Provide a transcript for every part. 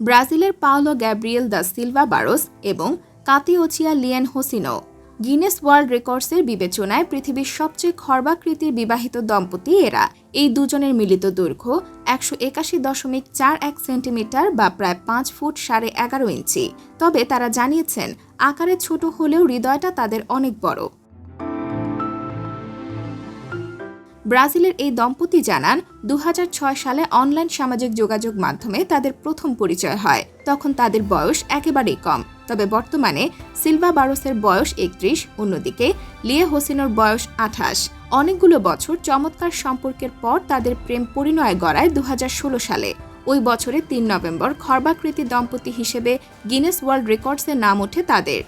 ব্রাজিলের Paulo Gabriel da Silva Barros এবং Katyucia Lie Hoshino. Guinness world রেকর্ডসের বিবেচনায় পৃথিবীর সবচেয়ে খর্বাকৃতির বিবাহিত দম্পতি এরা। এই দুজনের মিলিত দৈর্ঘ্য একশো একাশি দশমিক চার এক সেন্টিমিটার বা প্রায় পাঁচ ফুট সাড়ে এগারো ইঞ্চি। তবে তারা জানিয়েছেন, আকারে ছোট হলেও হৃদয়টা তাদের অনেক বড়। ব্রাজিলের এই দম্পতি জানান দু হাজার ছয় সালে অনলাইন সামাজিক যোগাযোগ মাধ্যমে তাদের প্রথম পরিচয় হয়। তখন তাদের বয়স একেবারেই কম। তবে বর্তমানে সিলভা বারোসের বয়স একত্রিশ, অন্যদিকে লিয়ে হোসেনোর বয়স আঠাশ। অনেকগুলো বছর চমৎকার সম্পর্কের পর তাদের প্রেম পরিণয় গড়ায় দু হাজার ষোলো সালে। ওই বছরে তিন নভেম্বর খর্বাকৃতি দম্পতি হিসেবে গিনেস ওয়ার্ল্ড রেকর্ডসের নাম ওঠে তাদের।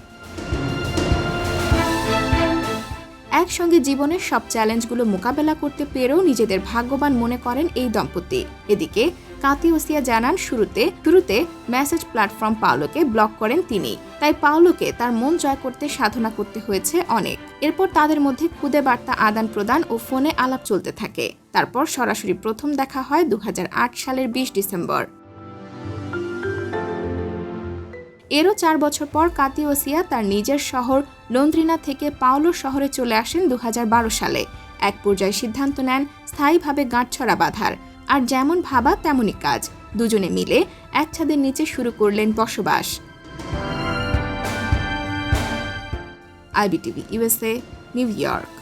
একসঙ্গে জীবনের সব চ্যালেঞ্জগুলো মোকাবেলা করতে পেরেও নিজেদের ভাগ্যবান মনে করেন এই দম্পতি। এদিকে কাতিওসিয়া জানান, শুরুতে শুরুতে মেসেজ প্ল্যাটফর্ম পাওলোকে ব্লক করেন তিনি। তাই পাওলোকে তার মন জয় করতে সাধনা করতে হয়েছে অনেক। এরপর তাদের মধ্যে খুদে বার্তা আদান প্রদান ও ফোনে আলাপ চলতে থাকে। তারপর সরাসরি প্রথম দেখা হয় দু হাজার আট সালের বিশ ডিসেম্বর। এরও চার বছর পর কাতিওসিয়া তার নিজের শহর লন্দ্রিনা থেকে পাওলো শহরে চলে আসেন দু হাজার বারো সালে। এক পর্যায়ে সিদ্ধান্ত নেন স্থায়ীভাবে গাঁটছড়া বাঁধার। আর যেমন ভাবা, তেমনই কাজ। দুজনে মিলে এক ছাদের নিচে শুরু করলেন বসবাস। IBTV, USA, New York.